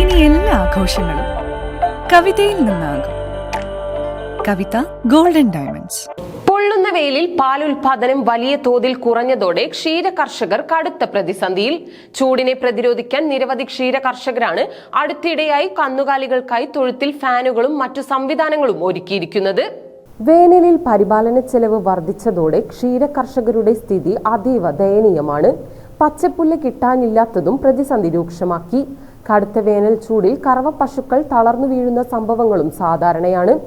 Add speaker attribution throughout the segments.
Speaker 1: ഇനി എല്ലാ ആഘോഷങ്ങളും കവിതയിൽ നിന്നാകും. കവിത ഗോൾഡൻ ഡയമണ്ട്സ്
Speaker 2: പൊള്ളുന്ന വെയിലിൽ പാൽ ഉൽപാദനം വലിയ തോതിൽ കുറഞ്ഞതോടെ ക്ഷീര കർഷകർ കടുത്ത പ്രതിസന്ധിയിൽ. ചൂടിനെ പ്രതിരോധിക്കാൻ നിരവധി ക്ഷീര കർഷകരാണ് അടുത്തിടെയായി കന്നുകാലികൾക്കായി തൊഴുത്തിൽ ഫാനുകളും മറ്റു സംവിധാനങ്ങളും ഒരുക്കിയിരിക്കുന്നത്. വേനലിൽ പരിപാലന ചെലവ് വർദ്ധിച്ചതോടെ ക്ഷീര കർഷകരുടെ സ്ഥിതി അതീവ ദയനീയമാണ്. പച്ചപ്പുല്ല് കിട്ടാനില്ലാത്തതും പ്രതിസന്ധി രൂക്ഷമാക്കി. കടുത്ത വേനൽ ചൂടിൽ കറവ പശുക്കൾ തളർന്നു വീഴുന്ന സംഭവങ്ങളും സാധാരണയാണ്.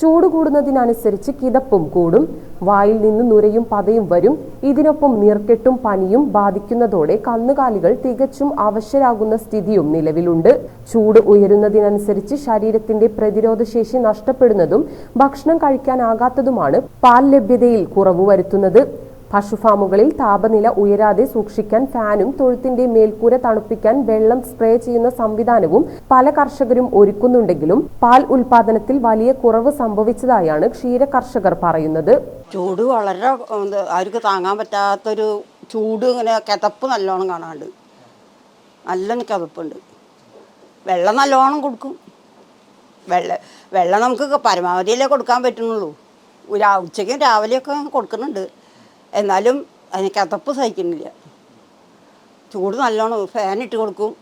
Speaker 2: ചൂട് കൂടുന്നതിനനുസരിച്ച് കിതപ്പും കൂടും. വായിൽ നിന്ന് നുരയും പതയും വരും. ഇതിനൊപ്പം നീർക്കെട്ടും പനിയും ബാധിക്കുന്നതോടെ കന്നുകാലികൾ തികച്ചും അവശരാകുന്ന സ്ഥിതിയും നിലവിലുണ്ട്. ചൂട് ഉയരുന്നതിനനുസരിച്ച് ശരീരത്തിന്റെ പ്രതിരോധശേഷി നഷ്ടപ്പെടുന്നതും ഭക്ഷണം കഴിക്കാനാകാത്തതുമാണ് പാൽ ലഭ്യതയിൽ കുറവ് വരുത്തുന്നത്. പശുഫാമുകളിൽ താപനില ഉയരാതെ സൂക്ഷിക്കാൻ ഫാനും തൊഴുത്തിന്റെ മേൽക്കൂര തണുപ്പിക്കാൻ വെള്ളം സ്പ്രേ ചെയ്യുന്ന സംവിധാനവും പല കർഷകരും ഒരുക്കുന്നുണ്ടെങ്കിലും പാൽ ഉൽപാദനത്തിൽ വലിയ കുറവ് സംഭവിച്ചതായാണ് ക്ഷീര കർഷകർ പറയുന്നത്.
Speaker 3: ചൂട് വളരെ അവർക്ക് താങ്ങാൻ പറ്റാത്തൊരു ചൂട് ഇങ്ങനെ കിതപ്പ് നല്ലോണം കാണാണ്ട്. നല്ല കിതപ്പുണ്ട്. വെള്ളം നല്ലോണം കൊടുക്കും. വെള്ളം വെള്ളം നമുക്ക് പരമാവധിയിലേ കൊടുക്കാൻ പറ്റുന്നുള്ളൂ. ഉച്ചയ്ക്കും രാവിലെയൊക്കെ കൊടുക്കുന്നുണ്ട്. എന്നാലും അതിന് അതപ്പ് സഹിക്കുന്നില്ല. ചൂട് നല്ലോണം ഫാൻ ഇട്ട് കൊടുക്കും.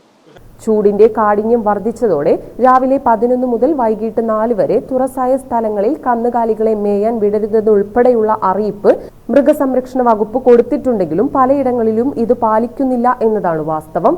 Speaker 2: ചൂടിന്റെ കാഠിന്യം വർദ്ധിച്ചതോടെ രാവിലെ പതിനൊന്ന് മുതൽ വൈകിട്ട് നാല് വരെ തുറസായ സ്ഥലങ്ങളിൽ കന്നുകാലികളെ മേയാൻ വിടരുതെന്നുൾപ്പെടെയുള്ള അറിയിപ്പ് മൃഗസംരക്ഷണ വകുപ്പ് കൊടുത്തിട്ടുണ്ടെങ്കിലും പലയിടങ്ങളിലും ഇത് പാലിക്കുന്നില്ല എന്നതാണ് വാസ്തവം.